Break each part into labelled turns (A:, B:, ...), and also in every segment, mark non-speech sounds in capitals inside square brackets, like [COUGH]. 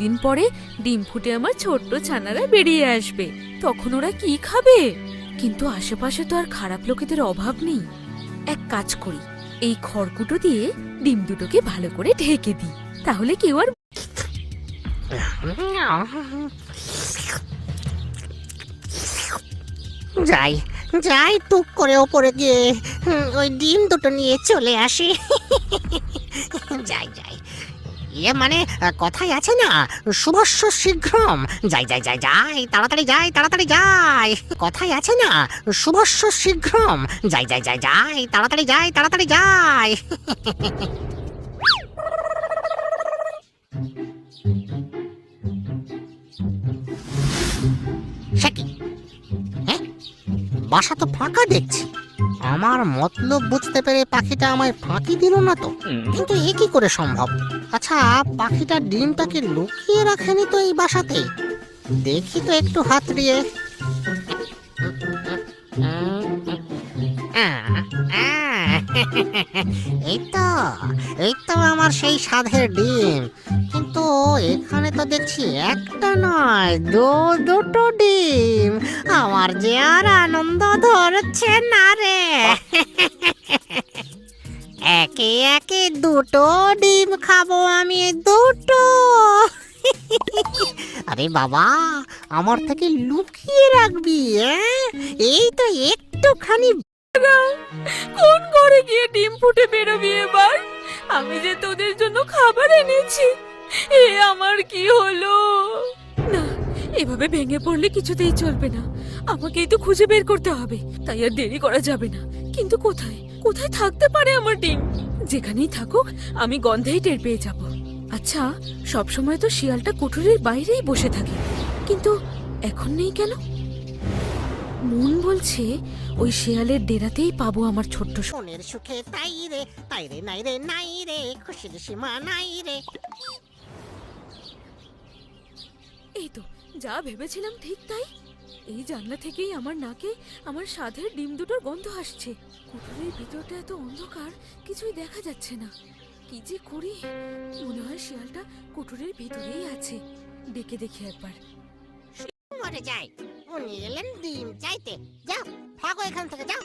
A: দিন পরে ডিম ফুটে আমার ছোট্ট ছানারা বেরিয়ে আসবে। তখন ওরা কি খাবে? কিন্তু আশেপাশে তো আর খারাপ লোকেদের অভাব নেই। এক কাজ করি, এই খড়কুটো দিয়ে ডিম দুটোকে ভালো করে ঢেকে দিই। তাহলে কেউ আর
B: যাই যাই টুক করে ওপরে গিয়ে ওই ডিম দুটো নিয়ে চলে আসি। যাই যাই। ইয়ে মানে কথাই আছে না, শুভস্য শীঘ্রম। যাই যাই যাই যাই, তাড়াতাড়ি যাই তাড়াতাড়ি যাই। কথাই আছে না, শুভস্য শীঘ্রম। যাই যাই যাই যাই, তাড়াতাড়ি যাই তাড়াতাড়ি যাই। হ্যাঁ? বাসা তো ফাঁকা দেখছি। আমার মতলব বুঝতে পেরে পাখিটা আমায় ফাঁকি দিল না তো? কিন্তু এ কি করে সম্ভব? আচ্ছা পাখিটা ডিমটাকে লুকিয়ে রাখেনি তো এই বাসাতে? দেখি তো একটু হাত দিয়ে। এই তো এই তো আমার সেই সাধের ডিম। কিন্তু এখানে তো দেখছি একটা নয়, দু, দুটো ডিম। আমার যে আর আনন্দ ধরছে না রে। একে একে দুটো ডিম খাব আমি, দুটো। আরে বাবা, আমার থেকে লুকিয়ে রাখবি হ্যাঁ? এই তো একটুখানি
A: কোন ঘরে গিয়ে ডিম ফুটে বেরোবি এবার? আমি যে তোদের জন্য খাবার এনেছি। এ আমার কি হলো? না, এভাবে ভেঙে পড়লে কিছুতেই চলবে না। আমাকেই তো খুঁজে বের করতে হবে। তাই আর দেরি করা যাবে না। কিন্তু কোথায়? কোথায় থাকতে পারে আমার ডিম যেখানেই থাকুক, আমি গন্ধেই টের পেয়ে যাব। আচ্ছা সবসময় তো শিয়ালটা কুঠুরির বাইরেই বসে থাকে। কিন্তু এখন নেই কেন? মন বলছে ওই শেয়ালের ডেরাতেই পাবো আমার ছোট্ট
B: সোনের সুখে তাই রে তাই রে, নাই রে নাই রে, খুশির সীমা নাই রে।
A: এই তো, যা ভেবেছিলাম ঠিক তাই। এই জানলা থেকেই আমার নাকে আমার সাধের ডিম দুটোর গন্ধ আসছে। কুঠুরির ভিতরটা এত অন্ধকার, কিছুই দেখা যাচ্ছে না। কি যে করি, মনে হয় শিয়ালটা কুঠুরির ভিতরেই আছে। ডেকে দেখি একবার।
B: মরে যাই উনি এলেন ডিম চাইতে। যাও, ভাগো এখান থেকে, যাও।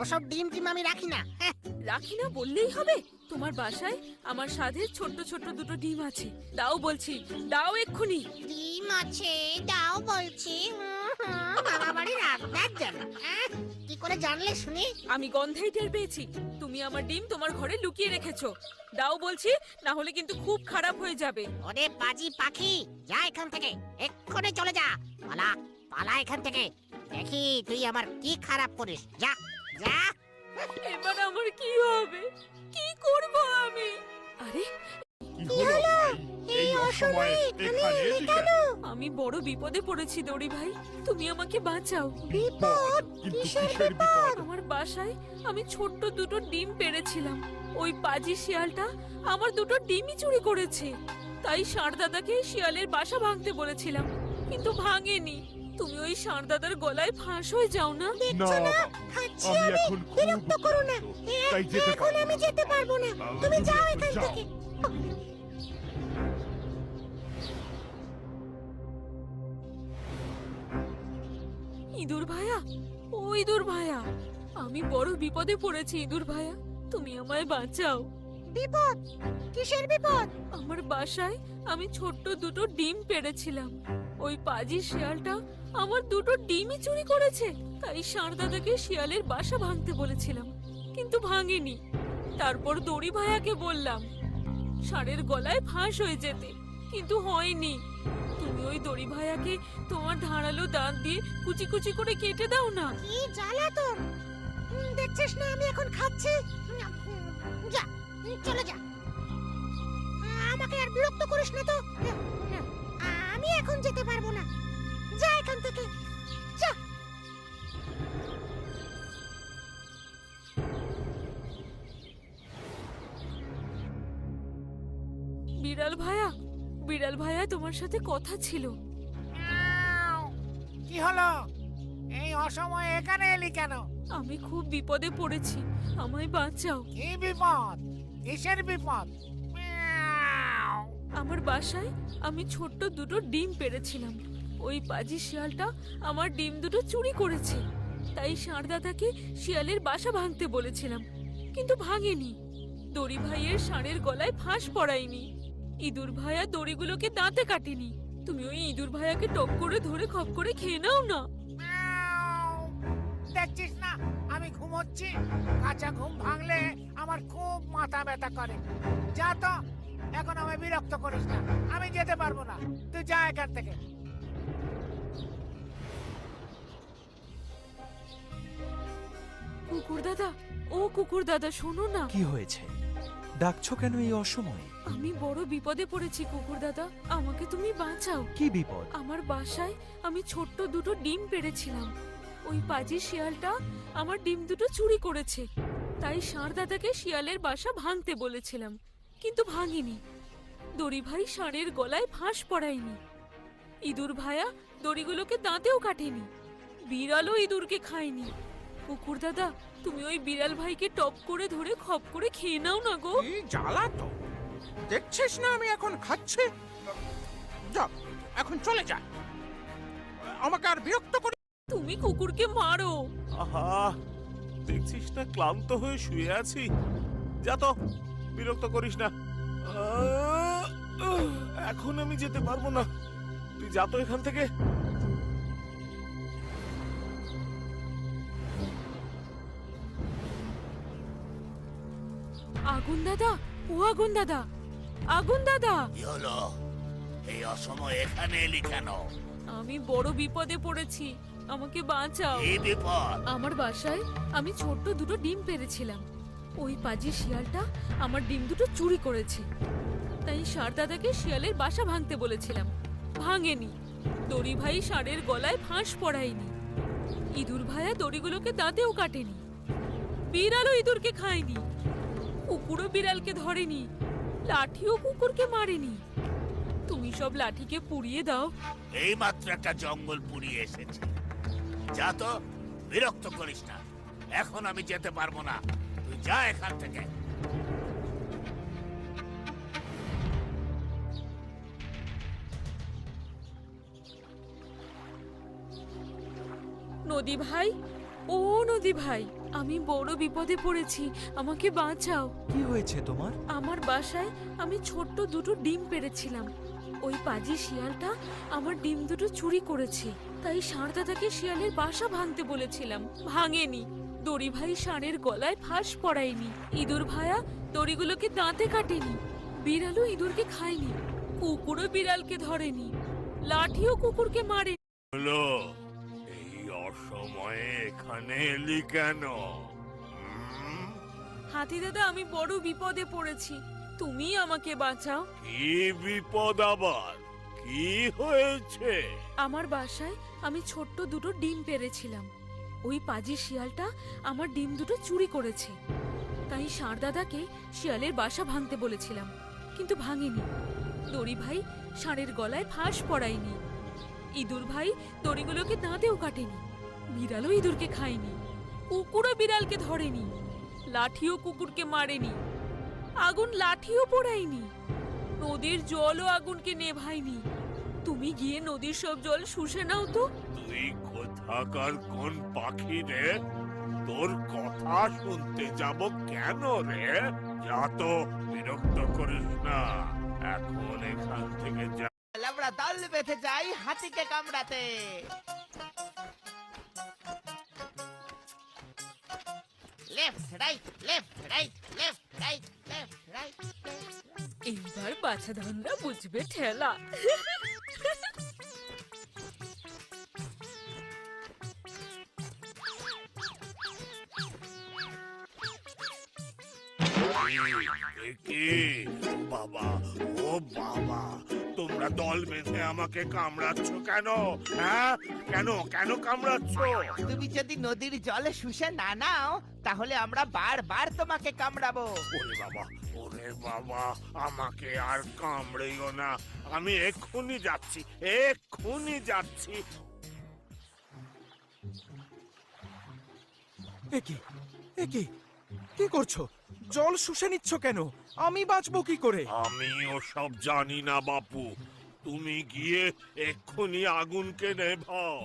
B: ওসব ডিম টিম আমি রাখি না। হ্যাঁ
A: রাখি না বললেই হবে। তোমার বাসায় আমার সাধের ছোট্ট ছোট্ট দুটো ডিম আছে। দাও বলছি দাও এক্ষুনি।
B: ডিম আছে দাও বলছি। বাবা বাড়ির আবদার আহ, কি করে জানলে শুনি?
A: আমি গন্ধেই টের পেয়েছি। তুমি আমার ডিম তোমার ঘরে লুকিয়ে রেখেছো। দাও বলছি না হলে কিন্তু খুব খারাপ হয়ে যাবে।
B: ওরে বাজি পাখি যা এখান থেকে। এক্ষুনি চলে যা। পালা পালা এখান থেকে। দেখি তুই আমার কি খারাপ করিস। যা। যা।
A: এবার আমার কি হবে? কি করব আমি? আরে
C: কি হলো? এই অসময়ে এখানে এলি কেন?
A: আমি বড় বিপদে পড়েছি দড়ি ভাই। তুমি আমাকে বাঁচাও।
C: বিপদ? কিন্তু কিসের বিপদ?
A: আমার বাসায় আমি ছোট্ট দুটো ডিম পেড়েছিলাম ওই পাজি শিয়ালটা আমার দুটো ডিমই চুরি করেছে। তাই ষাঁড়দাদাকে শিয়ালের বাসা ভাঙতে বলেছিলাম কিন্তু ভাঙেনি। তুমি ওই ষাঁড়দাদার গলায় ফাঁস হয়ে যাও না?
C: না
B: খাচ্ছি
C: আমি এখন খুব
B: বিরক্ত করো না।
C: তাই যেতে পারব
B: আমি যেতে পারব না।
C: তুমি যাও এখান থেকে।
A: ইঁদুর ভায়া ও ইঁদুর ভায়া আমি বড় বিপদে পড়েছি ইঁদুর ভায়া। তুমি আমায় বাঁচাও।
B: বিপদ? কিসের বিপদ?
A: আমার বাসায় আমি ছোট্ট দুটো ডিম পেড়েছিলাম। ওই পাজি শিয়ালটা আমার দুটো ডিমই চুরি করেছে। তাই ষাঁড় দাদাকে শিয়ালের বাসা ভাঙতে বলেছিলাম কিন্তু ভাঙেনি। তারপর দড়ি ভাইয়াকে বললাম ষাঁড়ের গলায় ফাঁস হয়ে যেতে কিন্তু হয়নি। তুমি ওই দড়ি ভাইয়াকে তোমার ধারালো দাঁত দিয়ে কুচি কুচি করে কেটে দাও না।
B: কি জ্বালা তোর? দেখছিস না আমি এখন খাচ্ছি? যা চলে যা। আমাকে আর বিরক্ত করিস না তো। না, না, আমি এখন যেতে পারব না। যা এখান থেকে যা
A: বিড়াল ভাইয়া বিড়াল ভাইয়া তোমার সাথে কথা ছিল।
D: কি হলো? এই অসময়ে এখানে এলি কেন?
A: আমি খুব বিপদে পড়েছি। আমায় বাঁচাও।
D: কি বিপদ? কিসের বিপদ?
A: আমার বাসায় আমি ছোট্ট দুটো ডিম পেড়েছিলাম ওই পাজি শিয়ালটা আমার ডিম দুটো চুরি করেছে। তাই ষাঁড়দাদাকে শিয়ালের বাসা ভাঙতে বলেছিলাম, কিন্তু ভাঙেনি। দড়ি ভাইয়ের ষাঁড়ের গলায় ফাঁস পড়ায়নি। ইঁদুর ভাইয়া দড়িগুলোকে দাঁতে কাটেনি। তুমি ওই ইঁদুর ভাইয়াকে টপ করে ধরে খপ করে খেয়ে নাও না।
D: দেখছিস না, আমি ঘুমোচ্ছি। কাঁচা ঘুম ভাঙলে আমার খুব মাথা ব্যথা করে। যা তো, এখন আমি বিরক্ত করিস না। আমি যেতে পারব না। তুই যা এখান থেকে।
A: কুকুর দাদা ও কুকুর দাদা শোনো না।
E: কি হয়েছে? ডাকছো কেন এই অসময়ে?
A: আমি বড় বিপদে পড়েছি কুকুর দাদা আমাকে তুমি বাঁচাও।
E: কি বিপদ?
A: আমার বাসায় আমি ছোট্ট দুটো ডিম পেড়েছিলাম। ওই পাজি শিয়ালটা আমার ডিম দুটো চুরি করেছে। তাই ষাঁড় দাদাকে শিয়ালের বাসা ভাঙতে বলেছিলাম কিন্তু ভাঙিনি। দড়ি ভাই ষাঁড়ের গলায় ফাঁস পড়ায়নি। ইঁদুর ভায়া দড়িগুলোকে দাঁতেও কাটেনি। বিড়ালও ইঁদুরকে খায়নি। কুকুর দাদা তুমি ওই বিড়াল ভাইকে টপ করে ধরে খপ করে খেয়ে নাও না গো।
F: কি জ্বালা তো? দেখছিস না আমি এখন খাচ্ছি? যা এখন চলে যা। আমাকে আর বিরক্ত করি
A: তুমি কুকুরকে মারো।
C: আহা দেখছিস না ক্লান্ত হয়ে শুয়ে আছি? যা তো বিরক্ত করিস না। আহ, উহ, এখন আমি যেতে পারব না। তুই যা তো এখান থেকে।
A: আগুন দাদা ও আগুন দাদা আগুন দাদা
G: কি হলো এই অসময় এখানে এলি কেন?
A: আমি বড় বিপদে পড়েছি। আমাকে বাঁচাও।
G: এই বিপদ?
A: আমার বাসায় আমি ছোট্ট দুটো ডিম পেরেছিলাম। ওই পাজি শিয়ালটা আমার ডিম দুটো চুরি করেছে। তাই ষাঁড় দাদাকে শিয়ালের বাসা ভাঙতে বলেছিলাম। ভাঙেনি। দড়ি ভাই ষাঁড়ের গলায় ফাঁস পড়ায়নি। ইঁদুর ভাইয়া দড়িগুলোকে দাঁতেও কাটেনি। বিড়ালও ইঁদুরকে খায়নি। কুকুরও বিড়ালকে ধরেনি লাঠিও কুকুরকে মারেনি। তুমি সব লাঠিকে পুড়িয়ে দাও।
G: এই মাত্র একটা জঙ্গল পুড়িয়ে এসেছে। যা তো বিরক্ত করিস না। এখন আমি যেতে পারব না। তুই যা এখান থেকে।
A: নদী ভাই ও নদী ভাই। আমি বড় বিপদে পড়েছি আমাকে বাঁচাও।
E: কি হয়েছে তোমার?
A: আমার বাসায় আমি ছোট্ট দুটো ডিম পেড়েছিলাম। ওই পাজি শিয়ালটা আমার ডিম দুটো চুরি করেছে তাই ষাঁড় দাদাকে শিয়ালের বাসা ভাঙতে বলেছিলাম। ভাঙেনি। দড়ি ভাই ষাঁড়ের গলায় ফাঁস পড়ায়নি। ইঁদুর ভায়া দড়িগুলোকে দাঁতে কাটেনি। বিড়ালও ইঁদুরকে খায়নি। কুকুরও বিড়ালকে ধরেনি। লাঠিও কুকুরকে মারে
C: হলো। এই অসময়ে এখানে এলি কেন?
A: হাতি দাদা আমি বড় বিপদে পড়েছি। তুমি আমাকে বাঁচাও।
C: কি বিপদ আবার? কি হয়েছে?
A: আমার বাসায় আমি ছোট্ট দুটো ডিম পেরেছিলাম। ওই পাজি শিয়ালটা আমার ডিম দুটো চুরি করেছে। তাই ষাঁড় দাদাকে শিয়ালের বাসা ভাঙতে বলেছিলাম কিন্তু ভাঙেনি। দড়ি ভাই ষাঁড়ের গলায় ফাঁস পড়ায়নি। ইঁদুর ভাই দড়িগুলোকে দাঁতেও কাটেনি। বিড়ালও ইঁদুরকে খায়নি কুকুরও বিড়ালকে ধরেনি লাঠিও কুকুরকে মারেনি আগুন লাঠিও পোড়ায়নি নদীর জলও আগুনকে নেভায়নি। তুমি গিয়ে নদীর সব জল শুষে নাও তো।
C: তুই কোথাকার কোন পাখি রে? তোর কথা শুনতে যাব কেন রে? যা তো বিরক্ত করিস না। এখন এখান থেকে যা।
H: আমরা দল বেঁধে যাই হাতিকে কামড়াতে।
B: Left right left right left right left right
A: এইবার বাছা ধানরা বুঝবে ঠেলা।
C: কি? বাবা ও বাবা তোমরা দল বেঁধে আমাকে কামড়াচ্ছ কেন? হ্যাঁ? কেন কেন কামড়াচ্ছ?
H: তুমি যদি নদীর জল শুষে না নাও তাহলে আমরা বারবার তোমাকে কামড়াবো।
C: ওরে বাবা ওরে বাবা আমাকে আর কামড়েও না। আমি এক্ষুনি যাচ্ছি এক্ষুনি যাচ্ছি।
E: এ কি? কি? করছ? জল শুষে নিচ্ছ কেন? আমি বাঁচবো কি করে?
C: আমি সব জানি না বাপু। তুমি গিয়ে এক্ষুনি আগুনকে নেভাও।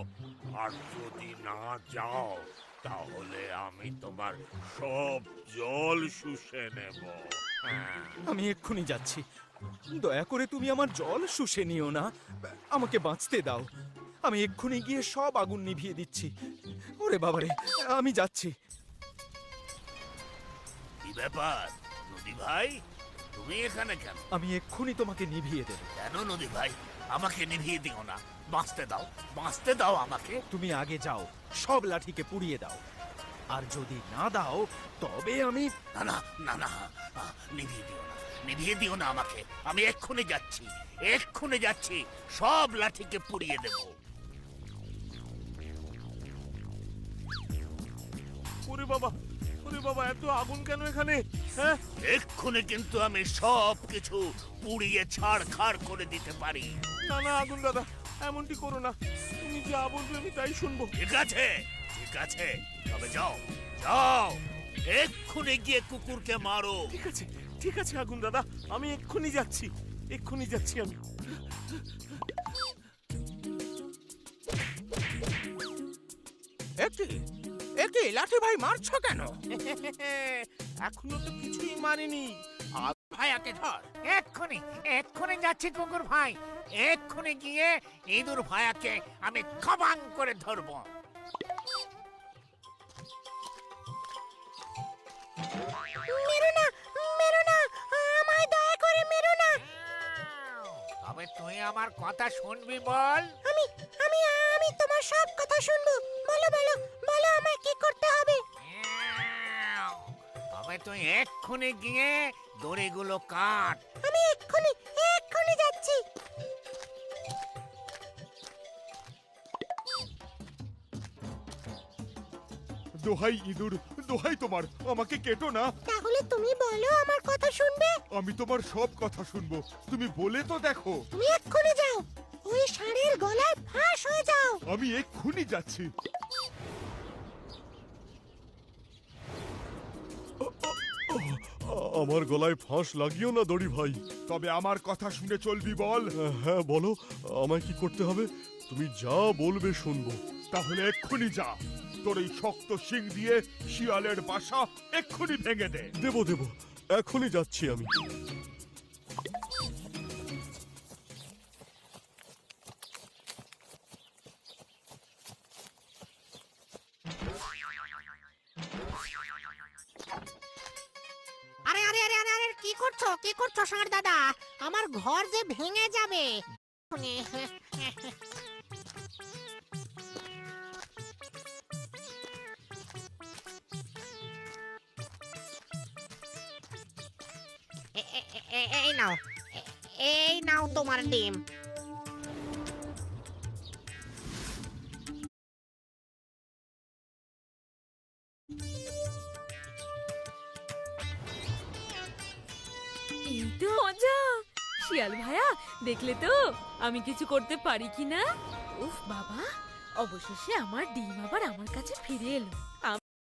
C: আর যদি না যাও তাহলে আমি তোমার সব জল শুষে নেব। হ্যাঁ।
E: আমি এক্ষুনি যাচ্ছি। দয়া করে তুমি আমার জল শুষে নিও না। আমাকে বাঁচতে দাও। আমি এক্ষুনি গিয়ে সব আগুন নিভিয়ে দিচ্ছি। ওরে বাবারে আমি যাচ্ছি।
G: কি ব্যাপার? নদী ভাই তুমি এখানে কেন?
E: আমি এক্ষুনি তোমাকে নিভিয়ে দেব।
G: কেন নদী ভাই? আমাকে নিভিয়ে দিও না। বাঁচতে দাও বাঁচতে দাও আমাকে।
E: তুমি আগে যাও সব লাঠিকে পুড়িয়ে দাও। আর যদি না দাও তবে আমি
G: না না না না নিভিয়ে দিও না নিভিয়ে দিও না আমাকে। আমি এক্ষুনি যাচ্ছি এক্ষুনি যাচ্ছি সব লাঠিকে পুড়িয়ে দেব।
C: ওরে বাবা ওরে বাবা এত আগুন কেন এখানে? হ্যাঁ?
G: এক্ষুনি কিন্তু আমি সব কিছু পুড়িয়ে ছাড় খাড় করে দিতে পারি।
C: না না আগুন দাদা এমনটি করো না। তুমি যা বলবে আমি তাই শুনব।
G: ঠিক আছে ঠিক আছে। তবে যাও যাও। এক্ষুনি গিয়ে কুকুরকে মারো।
C: ঠিক আছে ঠিক আছে আগুন দাদা। আমি এক্ষুনি যাচ্ছি এক্ষুনি যাচ্ছি আমি।
F: একটি একটি লাঠি ভাই মারছ কেন? [LAUGHS]
C: এখনও তো কিছুই মারিনি
F: ধর।
D: এক্ষুনি এক্ষুনি যাচ্ছি ভাই। এক্ষুনি গিয়ে ইঁদুর ভায়াকে আমি খবাং করে ধরবো।
B: মেরো না মেরো না আমায় দয়া করে মেরো না।
D: তবে তুই আমার কথা শুনবি বল।
B: আমি আমি আমি তোমার সব কথা শুনব। বলো বলো বলো
D: তবে তুই এক্ষুনি গিয়ে দড়িগুলো কাট।
B: আমি এক্ষুনি এক্ষুনি যাচ্ছি।
I: দোহাই ইঁদুর দোহাই তোমার আমাকে কেটো না।
B: তাহলে তুমি বলো আমার কথা শুনবে?
I: আমি তোমার সব কথা শুনব তুমি বলে তো দেখো।
B: তুমি এক্ষুনি যাও ওই ষাঁড়ের গলায় ফাঁস হয়ে যাও।
I: আমি এক্ষুনি যাচ্ছি। আমার গলায় ফাঁস লাগিও না দড়ি ভাই। তবে আমার কথা শুনে চলবি বল। হ্যাঁ বলো আমায় কি করতে হবে? তুমি যা বলবে শুনব। তাহলে এক্ষুনি যা। তোর এই শক্ত শিং দিয়ে শিয়ালের বাসা এক্ষুনি ভেঙে দে। দেব দেব এখনই যাচ্ছি আমি।
B: করছ? কি করছ ষাঁড় দাদা? আমার ঘর যে ভেঙে যাবে। এই নাও। এই নাও তোমার ডিম।
A: দেখলে তো? আমি কিছু করতে পারি কি না উফ বাবা, অবশেষে আমার ডিম আবার আমার কাছে ফিরে এলো।